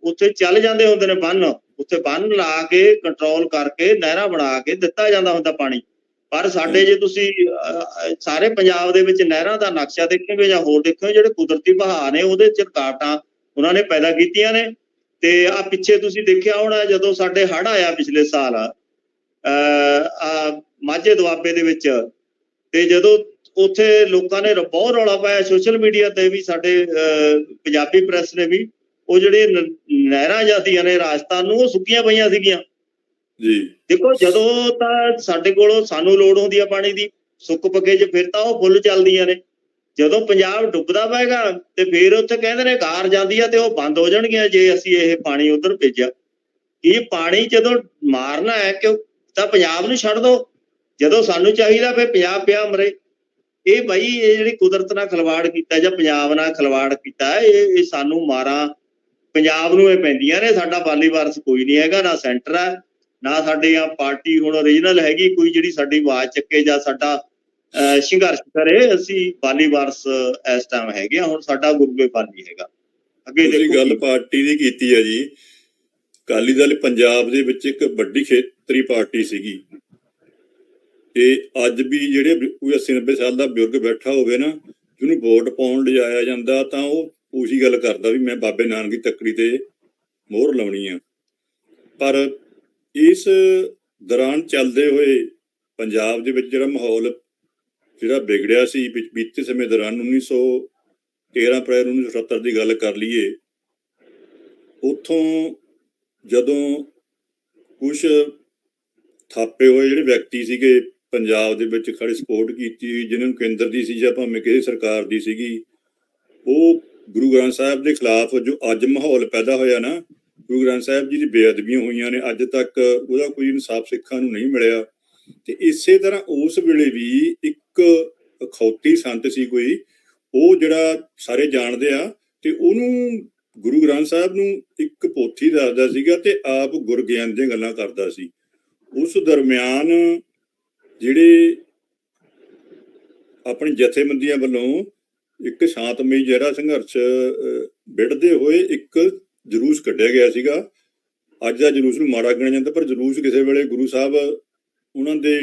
ਉੱਥੇ ਚੱਲ ਜਾਂਦੇ ਹੁੰਦੇ ਨੇ ਬੰਨ। ਉੱਥੇ ਬੰਨ ਲਾ ਕੇ ਕੰਟਰੋਲ ਕਰਕੇ, ਨਹਿਰਾਂ ਬਣਾ ਕੇ ਦਿੱਤਾ ਜਾਂਦਾ ਹੁੰਦਾ ਪਾਣੀ। ਪਰ ਸਾਡੇ ਜੇ ਤੁਸੀਂ ਸਾਰੇ ਪੰਜਾਬ ਦੇ ਵਿੱਚ ਨਹਿਰਾਂ ਦਾ ਨਕਸ਼ਾ ਦੇਖੋਗੇ ਜਾਂ ਹੋਰ ਦੇਖੋਗੇ, ਜਿਹੜੇ ਕੁਦਰਤੀ ਬਹਾਅ ਨੇ ਉਹਦੇ ਚ ਰੁਕਾਵਟਾਂ ਉਹਨਾਂ ਨੇ ਪੈਦਾ ਕੀਤੀਆਂ ਨੇ। ਤੇ ਆ ਪਿੱਛੇ ਤੁਸੀਂ ਦੇਖਿਆ ਹੋਣਾ, ਜਦੋਂ ਸਾਡੇ ਹੜ ਆਇਆ ਪਿਛਲੇ ਸਾਲ ਆ ਮਾਝੇ ਦੁਆਬੇ ਦੇ ਵਿੱਚ ਤੇ ਜਦੋਂ ਉੱਥੇ ਲੋਕਾਂ ਨੇ ਬਹੁਤ ਰੌਲਾ ਪਾਇਆ ਸੋਸ਼ਲ ਮੀਡੀਆ ਤੇ ਵੀ ਸਾਡੇ ਪੰਜਾਬੀ ਪ੍ਰੈਸ ਨੇ ਵੀ ਉਹ ਜਿਹੜੇ ਨਹਿਰਾਂ ਜਾਂਦੀਆਂ ਨੇ ਰਾਜਸਥਾਨ ਨੂੰ ਉਹ ਸੁੱਕੀਆਂ ਪਈਆਂ ਸੀਗੀਆਂ। ਜੀ। ਦੇਖੋ ਜਦੋਂ ਤਾਂ ਸਾਡੇ ਕੋਲ ਸਾਨੂੰ ਲੋੜ ਹੁੰਦੀ ਆ ਪਾਣੀ ਦੀ ਸੁੱਕ ਪੱਕੇ ਚ ਫਿਰ ਤਾਂ ਉਹ ਫੁੱਲ ਚੱਲਦੀਆਂ ਨੇ। ਜਦੋਂ ਪੰਜਾਬ ਡੁੱਬਦਾ ਪਏਗਾ ਤੇ ਫਿਰ ਉੱਥੇ ਕਹਿੰਦੇ ਨੇ ਗਾਰ ਜਾਂਦੀ ਆ ਤੇ ਉਹ ਬੰਦ ਹੋ ਜਾਣਗੀਆਂ ਜੇ ਅਸੀਂ ਇਹ ਪਾਣੀ ਉਧਰ ਭੇਜਿਆ। ਇਹ ਪਾਣੀ ਜਦੋਂ ਮਾਰਨਾ ਹੈ ਕਿ ਤਾਂ ਪੰਜਾਬ ਨੂੰ ਛੱਡ ਦੋ। ਜਦੋਂ ਸਾਨੂੰ ਚਾਹੀਦਾ ਫਿਰ ਪੰਜਾਬ ਪਿਆ ਮਰੇ। ਇਹ ਭਾਈ ਇਹ ਜਿਹੜੀ ਕੁਦਰਤ ਨਾਲ ਖਿਲਵਾੜ ਕੀਤਾ ਜਾਂ ਪੰਜਾਬ ਨਾਲ ਖਿਲਵਾੜ ਕੀਤਾ ਇਹ ਇਹ ਸਾਨੂੰ ਮਾਰਾਂ। ਪੰਜਾਬ ਨੂੰ ਇਹ ਪੈਂਦੀਆਂ ਨੇ। ਸਾਡਾ ਬਾਲੀ ਵਾਰਸ ਕੋਈ ਨਹੀਂ ਹੈਗਾ ਨਾ ਸੈਂਟਰ ਹੈ ਨਾ ਸਾਡੇ ਆ ਪਾਰਟੀ ਹੁਣ ਓਰੀਜਨਲ ਹੈਗੀ ਕੋਈ ਜਿਹੜੀ ਸਾਡੀ ਆਵਾਜ਼ ਚੱਕੇ ਜਾਂ ਸਾਡਾ ਸੰਘਰਸ਼ ਕਰੇ। ਅਸੀਂ ਬਾਲੀ ਵਾਰਸ ਇਸ ਟਾਈਮ ਹੈਗੇ ਹੁਣ ਸਾਡਾ ਗੁਰੂਏ ਬਾਲੀ ਹੈਗਾ। ਅੱਗੇ ਦੇਖੋ ਗੱਲ ਪਾਰਟੀ ਦੀ ਕੀਤੀ ਹੈ ਜੀ। ਅਕਾਲੀ ਦਲ ਪੰਜਾਬ ਦੇ ਵਿੱਚ ਇੱਕ ਵੱਡੀ ਖੇਤਰੀ ਪਾਰਟੀ ਸੀਗੀ। ਤੇ ਅੱਜ ਵੀ ਜਿਹੜੇ ਬ- ਕੋਈ 80 90 ਸਾਲ ਦਾ ਬਜ਼ੁਰਗ ਬੈਠਾ ਹੋਵੇ ਨਾ, ਜਿਹਨੂੰ ਵੋਟ ਪਾਉਣ ਲਿਜਾਇਆ ਜਾਂਦਾ, ਤਾਂ ਉਹ ਉਹੀ ਗੱਲ ਕਰਦਾ ਵੀ ਮੈਂ ਬਾਬੇ ਨਾਨਕ ਦੀ ਤੱਕੜੀ ਤੇ ਮੋਹਰ ਲਾਉਣੀ ਆ। ਪਰ ਇਸ ਦੌਰਾਨ ਚੱਲਦੇ ਹੋਏ ਪੰਜਾਬ ਦੇ ਵਿੱਚ ਜਿਹੜਾ ਮਾਹੌਲ ਜਿਹੜਾ ਵਿਗੜਿਆ ਸੀ ਬੀਤੇ ਸਮੇਂ ਦੌਰਾਨ 1913 ਅਪ੍ਰੈਲ 1977 ਦੀ ਗੱਲ ਕਰ ਲਈਏ, ਉਥੋਂ ਜਦੋਂ ਕੁਝ ਥਾਪੇ ਹੋਏ ਜਿਹੜੇ ਵਿਅਕਤੀ ਸੀਗੇ, ਪੰਜਾਬ ਦੇ ਵਿੱਚ ਖੜੇ ਸਪੋਰਟ ਕੀਤੀ ਜਿਨ੍ਹਾਂ ਨੂੰ ਕੇਂਦਰ ਦੀ ਸੀ ਜਾਂ ਭਾਵੇਂ ਕਿਸੇ ਸਰਕਾਰ ਦੀ ਸੀਗੀ, ਉਹ ਗੁਰੂ ਗ੍ਰੰਥ ਸਾਹਿਬ ਦੇ ਖਿਲਾਫ ਜੋ ਅੱਜ ਮਾਹੌਲ ਪੈਦਾ ਹੋਇਆ ਨਾ, ਗੁਰੂ ਗ੍ਰੰਥ ਸਾਹਿਬ ਜੀ ਦੀ ਬੇਅਦਬੀਆਂ ਹੋਈਆਂ ਨੇ, ਅੱਜ ਤੱਕ ਉਹਦਾ ਕੋਈ ਇਨਸਾਫ ਸਿੱਖਾਂ ਨੂੰ ਨਹੀਂ ਮਿਲਿਆ। ਤੇ ਇਸੇ ਤਰ੍ਹਾਂ ਉਸ ਵੇਲੇ ਵੀ ਇੱਕ ਅਖੌਤੀ ਸੰਤ ਸੀ ਕੋਈ, ਉਹ ਜਿਹੜਾ ਸਾਰੇ ਜਾਣਦੇ ਆ, ਤੇ ਉਹਨੂੰ ਗੁਰੂ ਗ੍ਰੰਥ ਸਾਹਿਬ ਨੂੰ ਇੱਕ ਪੋਥੀ ਦੱਸਦਾ ਸੀਗਾ ਤੇ ਆਪ ਗੁਰਗਿਆਨ ਦੀਆਂ ਗੱਲਾਂ ਕਰਦਾ ਸੀ। ਉਸ ਦਰਮਿਆਨ ਜਿਹੜੇ ਆਪਣੀ ਜਥੇਬੰਦੀਆਂ ਵੱਲੋਂ ਇੱਕ ਸ਼ਾਂਤਮਈ ਜਿਹੜਾ ਸੰਘਰਸ਼ ਵਿੜਦੇ ਹੋਏ ਇੱਕ ਜਲੂਸ ਕੱਢਿਆ ਗਿਆ ਸੀਗਾ। ਅੱਜ ਦਾ ਜਲੂਸ ਨੂੰ ਮਾੜਾ ਗਿਣਿਆ ਜਾਂਦਾ ਪਰ ਜਲੂਸ ਕਿਸੇ ਵੇਲੇ ਗੁਰੂ ਸਾਹਿਬ ਉਹਨਾਂ ਦੇ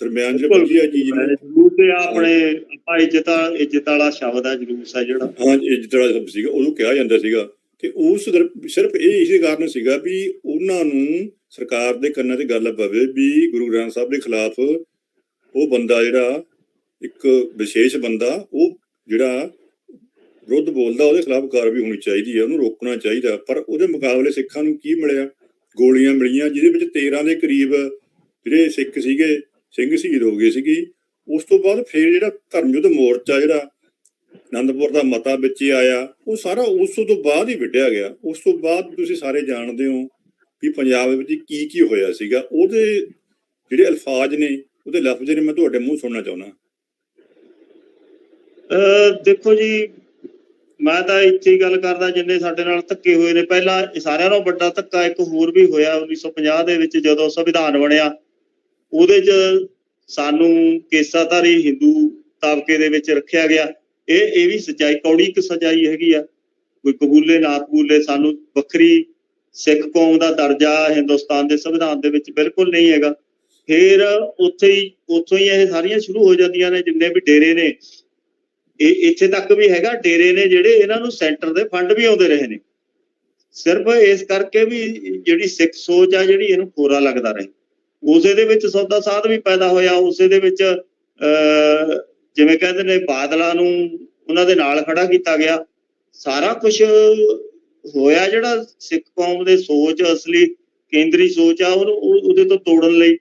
ਦਰਮਿਆਨ ਬਿਲਕੁਲ। ਵਧੀਆ ਚੀਜ਼ ਨੂੰ ਜਲੂਸ ਤੇ ਆਪਣੇ ਆਪਾਂ ਇੱਜ਼ਤ ਇੱਜ਼ਤ ਵਾਲਾ ਸ਼ਬਦ ਆ ਜਲੂਸ ਆ ਜਿਹੜਾ। ਹਾਂ ਇੱਜ਼ਤ ਵਾਲਾ ਸ਼ਬਦ ਸੀਗਾ ਉਹਨੂੰ ਕਿਹਾ ਜਾਂਦਾ ਸੀਗਾ। ਤੇ ਉਸ ਸਿਰਫ ਇਹ ਇਸੇ ਕਾਰਨ ਸੀਗਾ ਵੀ ਉਹਨਾਂ ਨੂੰ ਸਰਕਾਰ ਦੇ ਕੰਨਾਂ ਤੇ ਗੱਲ ਪਵੇ ਵੀ ਗੁਰੂ ਗ੍ਰੰਥ ਸਾਹਿਬ ਦੇ ਖਿਲਾਫ ਉਹ ਬੰਦਾ ਜਿਹੜਾ ਇੱਕ ਵਿਸ਼ੇਸ਼ ਬੰਦਾ, ਉਹ ਜਿਹੜਾ ਵਿਰੁੱਧ ਬੋਲਦਾ, ਉਹਦੇ ਖਿਲਾਫ ਕਾਰਵਾਈ ਹੋਣੀ ਚਾਹੀਦੀ ਹੈ, ਉਹਨੂੰ ਰੋਕਣਾ ਚਾਹੀਦਾ। ਪਰ ਉਹਦੇ ਮੁਕਾਬਲੇ ਸਿੱਖਾਂ ਨੂੰ ਕੀ ਮਿਲਿਆ? ਗੋਲੀਆਂ ਮਿਲੀਆਂ, ਜਿਹਦੇ ਵਿੱਚ 13 ਦੇ ਕਰੀਬ ਜਿਹੜੇ ਸਿੱਖ ਸੀਗੇ, ਸਿੰਘ ਸ਼ਹੀਦ ਹੋ ਗਏ ਸੀਗੀ। ਉਸ ਤੋਂ ਬਾਅਦ ਫੇਰ ਜਿਹੜਾ ਧਰਮ ਯੁੱਧ ਮੋਰਚਾ ਜਿਹੜਾ ਆਨੰਦਪੁਰ ਦਾ ਮਤਾ ਵਿੱਚ ਆਇਆ, ਉਹ ਸਾਰਾ ਉਸ ਤੋਂ ਬਾਅਦ ਹੀ ਵਿੱਢਿਆ ਗਿਆ। ਉਸ ਤੋਂ ਬਾਅਦ ਤੁਸੀਂ ਸਾਰੇ ਜਾਣਦੇ ਹੋ ਵੀ ਪੰਜਾਬ ਵਿੱਚ ਕੀ ਕੀ ਹੋਇਆ ਸੀਗਾ, ਉਹਦੇ ਜਿਹੜੇ ਅਲਫਾਜ਼ ਨੇ, ਉਹਦੇ ਲਫ਼ਜ਼ ਨੇ ਮੈਂ ਤੁਹਾਡੇ ਮੂੰਹ ਸੁਣਨਾ ਚਾਹੁੰਦਾ। ਦੇਖੋ ਜੀ, ਮੈਂ ਤਾਂ ਇੱਥੇ ਗੱਲ ਕਰਦਾ, ਜਿੰਨੇ ਸਾਡੇ ਨਾਲ ਧੱਕੇ ਹੋਏ ਨੇ। ਪਹਿਲਾਂ ਸਾਰਿਆਂ ਨਾਲੋਂ ਵੱਡਾ ਧੱਕਾ ਇੱਕ ਹੋਰ ਵੀ ਹੋਇਆ 1950 ਦੇ ਵਿੱਚ, ਜਦੋਂ ਸੰਵਿਧਾਨ ਬਣਿਆ। ਉਹਦੇ 'ਚ ਸਾਨੂੰ ਕੇਸਾਧਾਰੀ ਹਿੰਦੂ ਤਾਬਕੇ ਦੇ ਵਿੱਚ ਰੱਖਿਆ ਗਿਆ। ਇਹ ਇਹ ਵੀ ਸੱਚਾਈ, ਕੌੜੀ ਇੱਕ ਸੱਚਾਈ ਹੈਗੀ ਆ। ਕੋਈ ਕਬੂਲੇ ਨਾ ਕਬੂਲੇ ਸਾਨੂੰ ਵੱਖਰੀ ਸਿੱਖ ਕੌਮ ਦਾ ਦਰਜਾ ਹਿੰਦੁਸਤਾਨ ਦੇ ਸੰਵਿਧਾਨ ਦੇ ਵਿੱਚ ਬਿਲਕੁਲ ਨਹੀਂ ਹੈਗਾ। ਫਿਰ ਉੱਥੇ ਹੀ ਉੱਥੋਂ ਹੀ ਇਹ ਸਾਰੀਆਂ ਸ਼ੁਰੂ ਹੋ ਜਾਂਦੀਆਂ ਨੇ ਜਿੰਨੇ ਵੀ ਡੇਰੇ ਨੇ। ਇਹ ਇੱਥੇ ਤੱਕ ਵੀ ਹੈਗਾ ਡੇਰੇ ਨੇ ਜਿਹੜੇ ਇਹਨਾਂ ਨੂੰ ਸੈਂਟਰ ਦੇ ਫੰਡ ਵੀ ਆਉਂਦੇ ਰਹੇ ਨੇ। ਸਿਰਫ ਇਸ ਕਰਕੇ ਵੀ ਜਿਹੜੀ ਸਿੱਖ ਸੋਚ ਆ ਜਿਹੜੀ ਇਹਨੂੰ ਖੋਰਾ ਲੱਗਦਾ ਰਹੇ। ਉਸੇ ਦੇ ਵਿੱਚ ਸੌਦਾ ਸਾਧ ਵੀ ਪੈਦਾ ਹੋਇਆ। ਉਸੇ ਦੇ ਵਿੱਚ ਅਹ, ਜਿਵੇਂ ਕਹਿੰਦੇ ਨੇ ਬਾਦਲਾਂ ਨੂੰ ਉਹਨਾਂ ਦੇ ਨਾਲ ਖੜਾ ਕੀਤਾ ਗਿਆ। ਸਾਰਾ ਕੁਝ ਹੋਇਆ ਜਿਹੜਾ ਸਿੱਖ ਕੌਮ ਦੇ ਸੋਚ ਅਸਲੀ ਕੇਂਦਰੀ ਸੋਚ ਆ, ਉਹਨੂੰ ਉਹ- ਉਹਦੇ ਤੋਂ ਤੋੜਨ ਲਈ।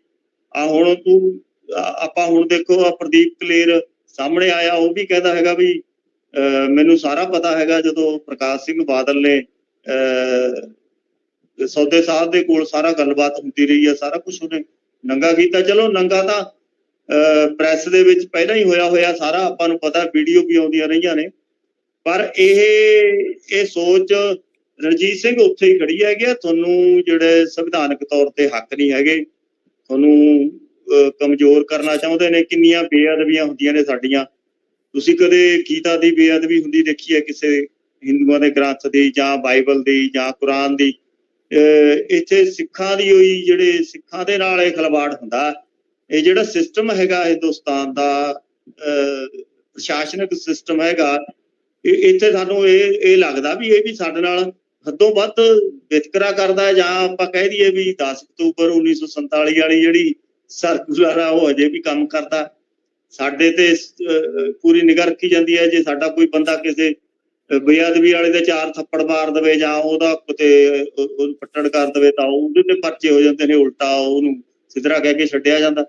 ਆ ਹੁਣ ਤੂੰ ਆਪਾਂ ਹੁਣ ਦੇਖੋ, ਆ ਪ੍ਰਦੀਪ ਕਲੇਰ ਸਾਹਮਣੇ ਆਇਆ, ਉਹ ਵੀ ਕਹਿੰਦਾ ਹੈਗਾ ਵੀ ਮੈਨੂੰ ਸਾਰਾ ਪਤਾ ਹੈਗਾ ਜਦੋਂ ਪ੍ਰਕਾਸ਼ ਸਿੰਘ ਬਾਦਲ ਨੇ ਸੌਦੇ ਸਾਹਿਬ ਦੇ ਕੋਲ ਸਾਰਾ ਗੱਲਬਾਤ ਹੁੰਦੀ ਰਹੀ ਹੈ ਸਾਰਾ ਕੁਝ ਉਹਨੇ ਨੰਗਾ ਕੀਤਾ। ਚਲੋ ਨੰਗਾ ਤਾਂ ਪ੍ਰੈਸ ਦੇ ਵਿੱਚ ਪਹਿਲਾਂ ਹੀ ਹੋਇਆ ਹੋਇਆ ਸਾਰਾ, ਆਪਾਂ ਨੂੰ ਪਤਾ ਵੀਡੀਓ ਵੀ ਆਉਂਦੀਆਂ ਰਹੀਆਂ ਨੇ। ਪਰ ਇਹ ਇਹ ਸੋਚ ਰਣਜੀਤ ਸਿੰਘ ਉੱਥੇ ਹੀ ਖੜੀ ਹੈਗੀ ਆ। ਤੁਹਾਨੂੰ ਜਿਹੜੇ ਸੰਵਿਧਾਨਕ ਤੌਰ ਤੇ ਹੱਕ ਨਹੀਂ ਹੈਗੇ ਤੁਹਾਨੂੰ ਕਮਜ਼ੋਰ ਕਰਨਾ ਚਾਹੁੰਦੇ ਨੇ ਕਿੰਨੀਆਂ ਬੇਅਦਬੀਆਂ ਹੁੰਦੀਆਂ ਨੇ ਸਾਡੀਆਂ। ਤੁਸੀਂ ਕਦੇ ਗੀਤਾ ਦੀ ਬੇਅਦਬੀ ਹੁੰਦੀ ਦੇਖੀ ਹੈ ਕਿਸੇ ਹਿੰਦੂਆਂ ਦੇ ਗ੍ਰੰਥ ਦੀ ਜਾਂ ਬਾਈਬਲ ਦੀ ਜਾਂ ਕੁਰਾਨ ਦੀ? ਅਹ, ਇੱਥੇ ਸਿੱਖਾਂ ਦੀ ਹੋਈ ਜਿਹੜੇ ਸਿੱਖਾਂ ਦੇ ਨਾਲ ਇਹ ਖਲਵਾੜ ਹੁੰਦਾ। ਇਹ ਜਿਹੜਾ ਸਿਸਟਮ ਹੈਗਾ ਹਿੰਦੁਸਤਾਨ ਦਾ ਅਹ, ਪ੍ਰਸ਼ਾਸਨਿਕ ਸਿਸਟਮ ਹੈਗਾ। ਇੱਥੇ ਸਾਨੂੰ ਇਹ ਇਹ ਲੱਗਦਾ ਵੀ ਇਹ ਵੀ ਸਾਡੇ ਨਾਲ ਹੱਦੋਂ ਵੱਧ ਵਿਤਕਰਾ ਕਰਦਾ ਜਾਂ ਆਪਾਂ ਕਹਿ ਦਈਏ ਵੀ 10 ਅਕਤੂਬਰ 1947 ਵਾਲੀ ਜਿਹੜੀ ਸਰਕੂਲਰ ਆ ਉਹ ਅਜੇ ਵੀ ਕੰਮ ਕਰਦਾ। ਸਾਡੇ ਤੇ ਪੂਰੀ ਨਿਗਰ ਰੱਖੀ ਜਾਂਦੀ ਹੈ ਜੇ ਸਾਡਾ ਕੋਈ ਬੰਦਾ ਕਿਸੇ ਬੇਅਦਬੀ ਵਾਲੇ ਦੇ ਚਾਰ ਥੱਪੜ ਮਾਰ ਦਵੇ ਜਾਂ ਉਹਦਾ ਕਿਤੇ ਅਹ, ਪੱਟੜ ਕਰ ਦਵੇ ਤਾਂ ਉਹਦੇ ਤੇ ਪਰਚੇ ਹੋ ਜਾਂਦੇ ਨੇ ਉਲਟਾ ਉਹਨੂੰ ਸਿੱਧਰਾ ਕਹਿ ਕੇ ਛੱਡਿਆ ਜਾਂਦਾ।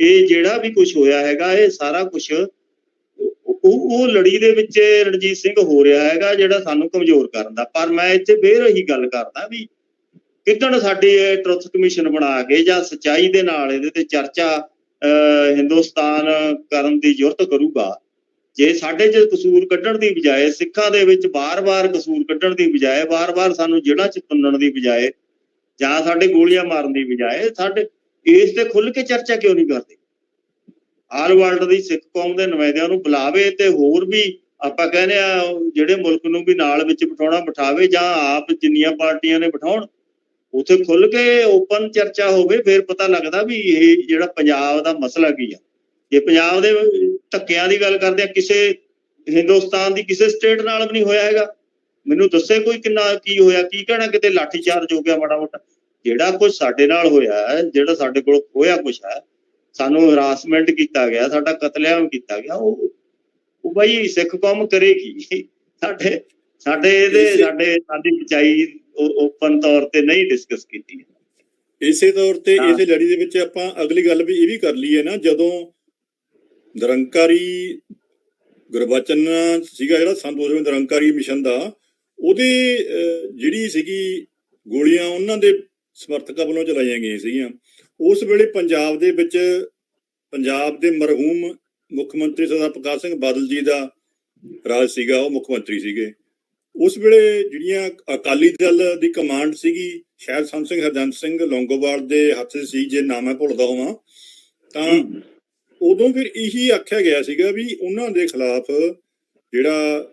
ਇਹ ਜਿਹੜਾ ਵੀ ਕੁਝ ਹੋਇਆ ਹੈਗਾ ਇਹ ਸਾਰਾ ਕੁਝ ਉਹ ਉਹ ਲੜੀ ਦੇ ਵਿੱਚ ਰਣਜੀਤ ਸਿੰਘ ਹੋ ਰਿਹਾ ਹੈਗਾ ਜਿਹੜਾ ਸਾਨੂੰ ਕਮਜ਼ੋਰ ਕਰਨ ਦਾ। ਪਰ ਮੈਂ ਇੱਥੇ ਫੇਰ ਇਹੀ ਗੱਲ ਕਰਦਾ ਵੀ ਕਿੱਦਣ ਸਾਡੀ ਇਹ ਟਰੁੱਥ ਕਮਿਸ਼ਨ ਬਣਾ ਕੇ ਜਾਂ ਸਚਾਈ ਦੇ ਨਾਲ ਇਹਦੇ ਤੇ ਚਰਚਾ ਅਹ, ਹਿੰਦੁਸਤਾਨ ਕਰਨ ਦੀ ਜ਼ਰੂਰਤ ਕਰੂਗਾ ਜੇ ਸਾਡੇ 'ਚ ਕਸੂਰ ਕੱਢਣ ਦੀ ਬਜਾਏ ਸਿੱਖਾਂ ਦੇ ਵਿੱਚ ਬਾਰ-ਬਾਰ ਕਸੂਰ ਕੱਢਣ ਦੀ ਬਜਾਏ ਬਾਰ-ਬਾਰ ਸਾਨੂੰ ਜਿਹੜਾ 'ਚ ਤੁੰਨਣ ਦੀ ਬਜਾਏ ਜਾਂ ਸਾਡੇ ਗੋਲੀਆਂ ਮਾਰਨ ਦੀ ਬਜਾਏ ਸਾਡੇ ਇਸ ਤੇ ਖੁੱਲ ਕੇ ਚਰਚਾ ਕਿਉਂ ਨਹੀਂ ਕਰਦੇ? ਆਲ ਵਰਲਡ ਦੀ ਸਿੱਖ ਕੌਮ ਦੇ ਨੁਮਾਇੰਦਿਆਂ ਨੂੰ ਬੁਲਾਵੇ ਤੇ ਹੋਰ ਵੀ ਆਪਾਂ ਕਹਿੰਦੇ ਆ, ਜਿਹੜੇ ਮੁਲਕ ਨੂੰ ਵੀ ਨਾਲ ਵਿੱਚ ਬਿਠਾਉਣਾ ਬਿਠਾਵੇ ਜਾਂ ਆਪ ਜਿੰਨੀਆਂ ਪਾਰਟੀਆਂ ਨੇ ਬਿਠਾਉਣ, ਉਥੇ ਖੁੱਲ ਕੇ ਓਪਨ ਚਰਚਾ ਹੋਵੇ, ਫਿਰ ਪਤਾ ਲੱਗਦਾ ਵੀ ਇਹ ਜਿਹੜਾ ਪੰਜਾਬ ਦਾ ਮਸਲਾ ਕੀ ਆ। ਜੇ ਪੰਜਾਬ ਦੇ ਧੱਕਿਆਂ ਦੀ ਗੱਲ ਕਰਦੇ ਆ, ਕਿਸੇ ਹਿੰਦੁਸਤਾਨ ਦੀ ਕਿਸੇ ਸਟੇਟ ਨਾਲ ਵੀ ਨਹੀਂ ਹੋਇਆ ਹੈਗਾ। ਮੈਨੂੰ ਦੱਸੇ ਕੋਈ ਕਿੰਨਾ ਕੀ ਹੋਇਆ, ਕੀ ਕਹਿਣਾ, ਕਿਤੇ ਲਾਠੀਚਾਰਜ ਹੋ ਗਿਆ ਮਾੜਾ ਮੋਟਾ। ਜਿਹੜਾ ਕੁਝ ਸਾਡੇ ਨਾਲ ਹੋਇਆ, ਜਿਹੜਾ ਸਾਡੇ ਕੋਲ ਹੋਇਆ ਕੁਝ ਹੈ ਸਾਨੂੰ ਹਰਾਸਮੈਂਟ ਕੀਤਾ ਗਿਆ ਸਾਡਾ ਕਤਲੇਆਮ ਕੀਤਾ ਗਿਆ ਉਹ ਉਹ ਬਾਈ ਸਿੱਖ ਕੌਮ ਕਰੇਗੀ ਸਾਡੇ ਸਾਡੇ ਇਹਦੇ ਸਾਡੇ ਸਾਡੀ ਸਚਾਈ ਓਪਨ ਤੌਰ ਤੇ ਨਹੀਂ ਡਿਸਕਸ ਕੀਤੀ। ਇਸੇ ਤੌਰ ਤੇ। ਇਸੇ ਲੜੀ ਦੇ ਵਿੱਚ ਆਪਾਂ ਅਗਲੀ ਗੱਲ ਵੀ ਇਹ ਵੀ ਕਰ ਲਈਏ ਨਾ ਜਦੋਂ ਨਿਰੰਕਾਰੀ ਗੁਰਬਚਨ ਸੀਗਾ ਜਿਹੜਾ ਸੰਤ ਉਸ ਵੇਲੇ ਨਿਰੰਕਾਰੀ ਮਿਸ਼ਨ ਦਾ ਉਹਦੇ ਜਿਹੜੀ ਸੀਗੀ ਗੋਲੀਆਂ ਉਹਨਾਂ ਦੇ ਸਮਰਥਕਾਂ ਵੱਲੋਂ ਚਲਾਈਆਂ ਗਈਆਂ ਸੀਗੀਆਂ। ਉਸ ਵੇਲੇ ਪੰਜਾਬ ਦੇ ਵਿੱਚ ਪੰਜਾਬ ਦੇ ਮਰਹੂਮ ਮੁੱਖ ਮੰਤਰੀ ਸਰਦਾਰ ਪ੍ਰਕਾਸ਼ ਸਿੰਘ ਬਾਦਲ ਜੀ ਦਾ ਰਾਜ ਸੀਗਾ ਉਹ ਮੁੱਖ ਮੰਤਰੀ ਸੀਗੇ। ਉਸ ਵੇਲੇ ਜਿਹੜੀਆਂ ਅਕਾਲੀ ਦਲ ਦੀ ਕਮਾਂਡ ਸੀਗੀ ਸ਼ਾਇਦ ਸੰਤ ਸਿੰਘ ਹਰਜੰਤ ਸਿੰਘ ਲੌਂਗੋਵਾਲ ਦੇ ਹੱਥ ਸੀ ਜੇ ਨਾਮ ਮੈਂ ਭੁੱਲਦਾ ਹੋਵਾਂ ਤਾਂ ਉਦੋਂ ਫਿਰ ਇਹੀ ਆਖਿਆ ਗਿਆ ਸੀਗਾ ਵੀ ਉਹਨਾਂ ਦੇ ਖਿਲਾਫ ਜਿਹੜਾ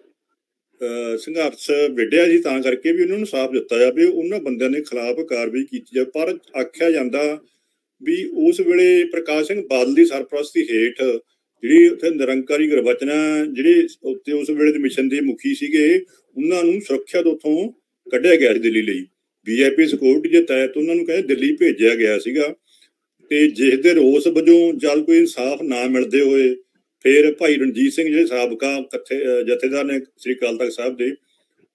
ਸੰਘਰਸ਼ ਵਿੱਢਿਆ ਸੀ ਤਾਂ ਕਰਕੇ ਵੀ ਉਹਨਾਂ ਨੂੰ ਸਾਫ਼ ਦਿੱਤਾ ਜਾਵੇ ਉਹਨਾਂ ਬੰਦਿਆਂ ਦੇ ਖਿਲਾਫ ਕਾਰਵਾਈ ਕੀਤੀ ਜਾਵੇ। ਪਰ ਆਖਿਆ ਜਾਂਦਾ ਵੀ ਉਸ ਵੇਲੇ ਪ੍ਰਕਾਸ਼ ਸਿੰਘ ਬਾਦਲ ਦੀ ਸਰਪ੍ਰਸਤੀ ਹੇਠ ਜਿਹੜੀ ਉੱਥੇ ਨਿਰੰਕਾਰੀ ਗੁਰਬਚਨਾ ਜਿਹੜੇ ਉੱਤੇ ਉਸ ਵੇਲੇ ਦੇ ਮਿਸ਼ਨ ਦੇ ਮੁਖੀ ਸੀਗੇ ਉਹਨਾਂ ਨੂੰ ਸੁਰੱਖਿਆ ਤੋਂ ਉੱਥੋਂ ਕੱਢਿਆ ਗਿਆ ਸੀ ਦਿੱਲੀ ਲਈ। ਵੀਆਈਪੀ ਸਿਕਿਉਰਿਟੀ ਦੇ ਤਹਿਤ ਉਹਨਾਂ ਨੂੰ ਕਹਿੰਦੇ ਦਿੱਲੀ ਭੇਜਿਆ ਗਿਆ ਸੀਗਾ ਤੇ ਜਿਸ ਦੇ ਰੋਸ ਵਜੋਂ ਜਦ ਕੋਈ ਇਨਸਾਫ ਨਾ ਮਿਲਦੇ ਹੋਏ ਫਿਰ ਭਾਈ ਰਣਜੀਤ ਸਿੰਘ ਜਿਹੜੇ ਸਾਬਕਾ ਕੱਥੇ ਜਥੇਦਾਰ ਨੇ ਸ੍ਰੀ ਅਕਾਲ ਤਖਤ ਸਾਹਿਬ ਦੇ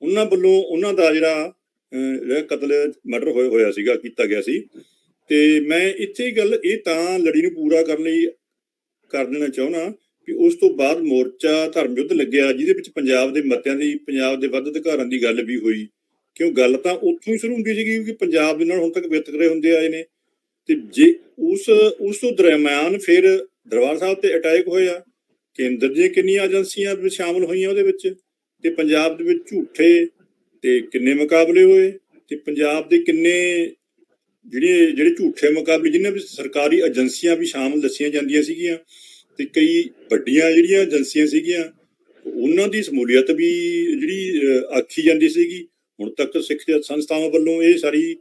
ਉਹਨਾਂ ਵੱਲੋਂ ਉਹਨਾਂ ਦਾ ਜਿਹੜਾ ਅਹ, ਕਤਲ ਮਰਡਰ ਹੋਇਆ ਹੋਇਆ ਸੀਗਾ ਕੀਤਾ ਗਿਆ ਸੀ। ਤੇ ਮੈਂ ਇੱਥੇ ਗੱਲ ਇਹ ਤਾਂ ਲੜੀ ਨੂੰ ਪੂਰਾ ਕਰਨ ਲਈ ਕਰ ਦੇਣਾ ਚਾਹੁੰਦਾ ਕਿ ਉਸ ਤੋਂ ਬਾਅਦ ਮੋਰਚਾ ਧਰਮ ਯੁੱਧ ਲੱਗਿਆ, ਜਿਹਦੇ ਵਿੱਚ ਪੰਜਾਬ ਦੇ ਮਤਿਆਂ ਦੀ, ਪੰਜਾਬ ਦੇ ਵੱਧ ਅਧਿਕਾਰਾਂ ਦੀ ਗੱਲ ਵੀ ਹੋਈ। ਕਿਉਂ? ਗੱਲ ਤਾਂ ਉੱਥੋਂ ਹੀ ਸ਼ੁਰੂ ਹੁੰਦੀ ਸੀਗੀ ਕਿ ਪੰਜਾਬ ਦੇ ਨਾਲ ਹੁਣ ਤੱਕ ਵਿਤਕਰੇ ਹੁੰਦੇ ਆਏ ਨੇ। ਤੇ ਜੇ ਉਸ ਉਸ ਤੋਂ ਦਰਮਿਆਨ ਫਿਰ ਦਰਬਾਰ ਸਾਹਿਬ ਤੇ ਅਟੈਕ ਹੋਇਆ, ਕੇਂਦਰ ਦੀਆਂ ਕਿੰਨੀਆਂ ਏਜੰਸੀਆਂ ਵੀ ਸ਼ਾਮਲ ਹੋਈਆਂ ਉਹਦੇ ਵਿੱਚ, ਤੇ ਪੰਜਾਬ ਦੇ ਵਿੱਚ ਝੂਠੇ ਤੇ ਕਿੰਨੇ ਮੁਕਾਬਲੇ ਹੋਏ, ਤੇ ਪੰਜਾਬ ਦੇ ਕਿੰਨੇ ਜਿਹੜੇ ਜਿਹੜੇ ਝੂਠੇ ਮੁਕਾਬਲੇ ਜਿਨ੍ਹਾਂ ਵਿੱਚ ਸਰਕਾਰੀ ਏਜੰਸੀਆਂ ਵੀ ਸ਼ਾਮਲ ਦੱਸੀਆਂ ਜਾਂਦੀਆਂ ਸੀਗੀਆਂ ਤੇ ਕਈ ਵੱਡੀਆਂ ਜਿਹੜੀਆਂ ਏਜੰਸੀਆਂ ਸੀਗੀਆਂ, ਉਹਨਾਂ ਦੀ ਸਮੂਲੀਅਤ ਵੀ ਜਿਹੜੀ ਆਖੀ ਜਾਂਦੀ ਸੀਗੀ। ਹੁਣ ਤੱਕ ਸਿੱਖ ਸੰਸਥਾਵਾਂ ਵੱਲੋਂ ਇਹ ਸਾਰੀ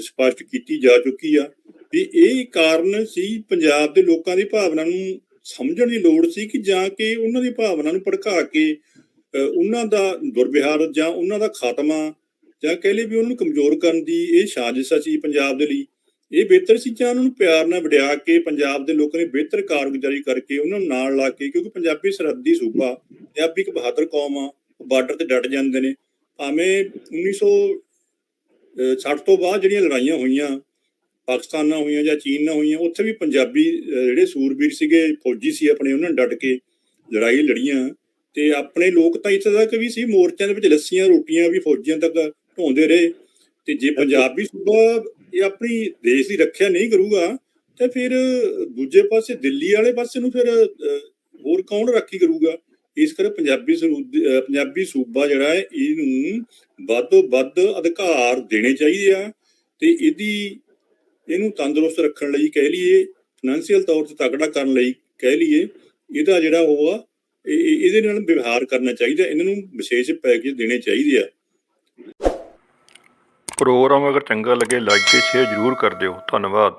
ਸਪਸ਼ਟ ਕੀਤੀ ਜਾ ਚੁੱਕੀ ਆ ਵੀ ਇਹ ਕਾਰਨ ਸੀ ਪੰਜਾਬ ਦੇ ਲੋਕਾਂ ਦੀ ਭਾਵਨਾ ਨੂੰ ਸਮਝਣ ਦੀ ਲੋੜ ਸੀ ਕਿ ਜਾਂ ਕਿ ਉਹਨਾਂ ਦੀ ਭਾਵਨਾ ਨੂੰ ਭੜਕਾ ਕੇ ਉਹਨਾਂ ਦਾ ਦੁਰਵਿਹਾਰ ਜਾਂ ਉਹਨਾਂ ਦਾ ਖਾਤਮਾ ਜਾਂ ਕਹਿ ਲਈਏ ਵੀ ਉਹਨਾਂ ਨੂੰ ਕਮਜ਼ੋਰ ਕਰਨ ਦੀ ਇਹ ਸਾਜ਼ਿਸ਼ ਸੀ ਪੰਜਾਬ ਦੇ ਲਈ। ਇਹ ਬਿਹਤਰ ਸੀ ਜਾਂ ਉਹਨਾਂ ਨੂੰ ਪਿਆਰ ਨਾਲ ਵਡਿਆ ਕੇ ਪੰਜਾਬ ਦੇ ਲੋਕਾਂ ਨੇ ਬਿਹਤਰ ਕਾਰਗੁਜ਼ਾਰੀ ਕਰਕੇ ਉਹਨਾਂ ਨੂੰ ਨਾਲ ਲਾ ਕੇ ਕਿਉਂਕਿ ਪੰਜਾਬੀ ਸਰਹੱਦੀ ਸੂਬਾ, ਪੰਜਾਬੀ ਇੱਕ ਬਹਾਦਰ ਕੌਮ ਆ, ਉਹ ਬਾਰਡਰ ਤੇ ਡਟ ਜਾਂਦੇ ਨੇ। ਭਾਵੇਂ 1960 ਤੋਂ ਬਾਅਦ ਜਿਹੜੀਆਂ ਲੜਾਈਆਂ ਹੋਈਆਂ, ਪਾਕਿਸਤਾਨ ਨਾਲ ਹੋਈਆਂ ਜਾਂ ਚੀਨ ਨਾਲ ਹੋਈਆਂ, ਉੱਥੇ ਵੀ ਪੰਜਾਬੀ ਜਿਹੜੇ ਸੂਰਬੀਰ ਸੀਗੇ, ਫੌਜੀ ਸੀ ਆਪਣੇ, ਉਹਨਾਂ ਨੇ ਡਟ ਕੇ ਲੜਾਈ ਲੜੀਆਂ। ਤੇ ਆਪਣੇ ਲੋਕ ਤਾਂ ਇੱਥੇ ਤੱਕ ਵੀ ਸੀ, ਮੋਰਚਿਆਂ ਦੇ ਵਿੱਚ ਲੱਸੀਆਂ, ਰੋਟੀਆਂ ਵੀ ਫੌਜੀਆਂ ਤੱਕ ਢੋਂਦੇ ਰਹੇ ਤੇ ਜੇ ਪੰਜਾਬੀ ਸੂਬਾ ਇਹ ਆਪਣੀ ਦੇਸ਼ ਦੀ ਰੱਖਿਆ ਨਹੀਂ ਕਰੂਗਾ ਤੇ ਫਿਰ ਦੂਜੇ ਪਾਸੇ ਦਿੱਲੀ ਵਾਲੇ ਪਾਸੇ ਨੂੰ ਫਿਰ ਹੋਰ ਕੌਣ ਰਾਖੀ ਕਰੂਗਾ? ਇਸ ਕਰਕੇ ਪੰਜਾਬੀ ਪੰਜਾਬੀ ਸੂਬਾ ਜਿਹੜਾ ਹੈ ਇਹਨੂੰ ਵੱਧੋ ਵੱਧ ਅਧਿਕਾਰ ਦੇਣੇ ਚਾਹੀਦੇ ਆ ਤੇ ਇਹਦੀ ਇਹਨੂੰ ਤੰਦਰੁਸਤ ਰੱਖਣ ਲਈ ਕਹਿ ਲਈਏ ਫਾਈਨੈਂਸ਼ੀਅਲ ਤੌਰ ਤੇ ਤਕੜਾ ਕਰਨ ਲਈ ਕਹਿ ਲਈਏ ਇਹਦਾ ਜਿਹੜਾ ਉਹ ਆ ਇਹ- ਇਹ- ਇਹਦੇ ਨਾਲ ਵਿਵਹਾਰ ਕਰਨਾ ਚਾਹੀਦਾ ਇਹਨਾਂ ਨੂੰ ਵਿਸ਼ੇਸ਼ ਪੈਕੇਜ ਦੇਣੇ ਚਾਹੀਦੇ ਆ। ਪ੍ਰੋਗਰਾਮ ਅਗਰ ਚੰਗਾ ਲੱਗੇ ਲਾਈਕ ਤੇ ਸ਼ੇਅਰ ਜ਼ਰੂਰ ਕਰ ਦਿਓ। ਧੰਨਵਾਦ।